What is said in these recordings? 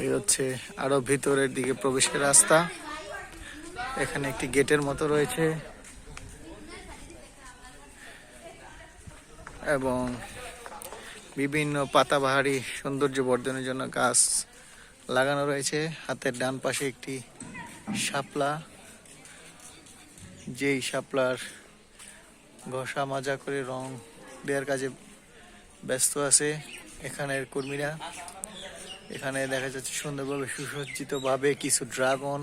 এই হচ্ছে আরও ভিতরের দিকে প্রবেশের রাস্তা। এখানে একটি গেটের মতো রয়েছে। এবং বিভিন্ন পাতাবাহারি সৌন্দর্য বর্ধনের জন্য গাছ লাগানো রয়েছে। হাতের ডান পাশে একটি শাপলা। যেই শাপলার ঘষা মাজা করে রং দেওয়ার কাজে ব্যস্ত আছে। এখানের কর্মীরা এখানে দেখা যাচ্ছে সুন্দরভাবে সুসজ্জিতভাবে কিছু ড্রাগন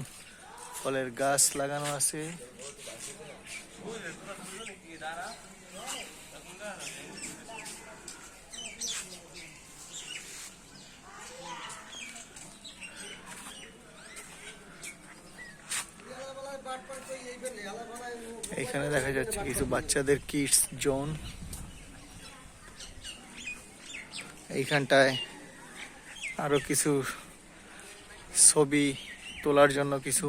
ফলের গাছ লাগানো আছে। এখানে দেখা যাচ্ছে কিছু বাচ্চাদের কিডস, জোন। এইখানটায় আরও কিছু ছবি তোলার জন্য কিছু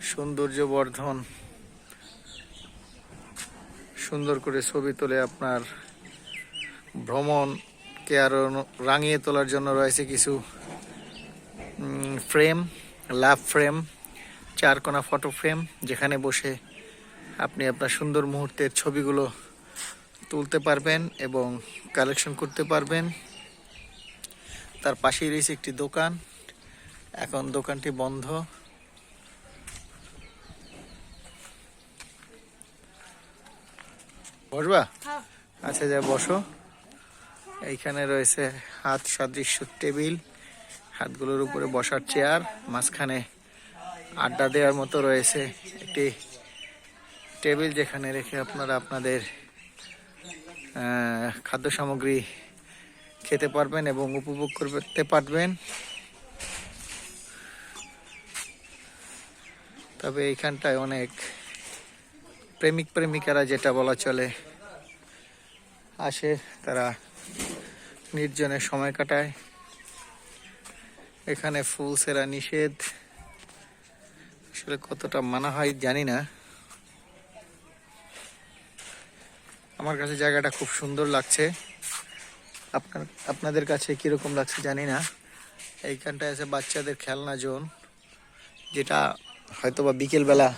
সৌন্দর্য বর্ধন সুন্দর করে ছবি তুলে আপনার ভ্রমণকে আরও রাঙিয়ে তোলার জন্য রয়েছে কিছু ফ্রেম লাভ ফ্রেম চারকোনা ফটো ফ্রেম যেখানে বসে আপনি আপনার সুন্দর মুহূর্তের ছবিগুলো তুলতে পারবেন এবং কালেকশন করতে পারবেন। তার পাশেই রয়েছে একটি দোকান। এখন দোকানটি বন্ধ। বসবা? আচ্ছা যা বসো। এইখানে রয়েছে হাত সাদৃশ্য টেবিল। হাতগুলোর উপরে বসার চেয়ার। মাঝখানে আড্ডা দেওয়ার মতো রয়েছে একটি টেবিল যেখানে রেখে আপনারা আপনাদের খাদ্য সামগ্রী খেতে পারবেন এবং উপভোগ করতে পারবেন। তবে এইখানটায় অনেক প্রেমিক প্রেমিকারা যেটা বলা চলে, আসে, তারা নির্জনে সময় কাটায়। এখানে ফুল সেরা নিষেধ। আসলে কতটা মানা হয় জানি না। আমার কাছে জায়গাটা খুব সুন্দর লাগছে। আপনার, আপনাদের কাছে কীরকম লাগছে জানি না। এইখানটায় আছে বাচ্চাদের খেলনা জোন, যেটা হয়তো বা বিকেলবেলা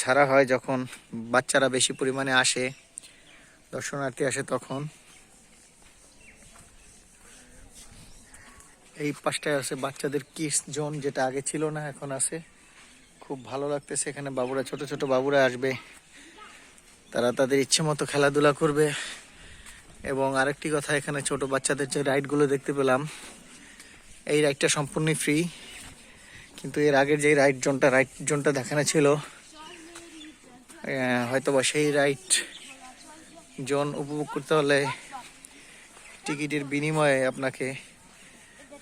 ছাড়া হয় যখন বাচ্চারা বেশি পরিমাণে আসে, দর্শনার্থী আসে তখন। এই পাশটায় আছে বাচ্চাদের কিডস জোন, যেটা আগে ছিল না, এখন আছে। খুব ভালো লাগতেছে এখানে বাবুরা, ছোট ছোট বাবুরা আসবে। তারা তাদের ইচ্ছে মতো খেলাধুলা করবে। এবং আরেকটি কথা এখানে ছোট বাচ্চাদের যে রাইডগুলো দেখতে পেলাম এই রাইডটা সম্পূর্ণই ফ্রি কিন্তু এর আগের যে রাইড জোনটা রাইড জোনটা দেখানো ছিল আহ, হয়তোবা সেই রাইড জোন উপভোগ করতে হলে টিকিটের বিনিময়ে আপনাকে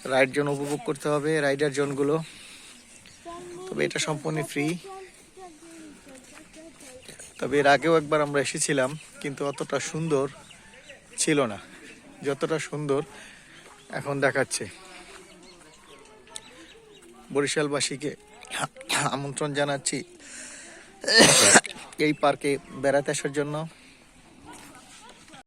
রাইড জোন উপভোগ করতে হবে রাইডার জোনগুলো। তবে এটা সম্পূর্ণ ফ্রি তবে এর আগেও একবার আমরা এসেছিলাম কিন্তু অতটা সুন্দর ছিল না। যতটা সুন্দর এখন দেখাচ্ছে। বরিশালবাসীকে আমন্ত্রণ জানাচ্ছি এই পার্কে বেড়াতে আসার জন্য।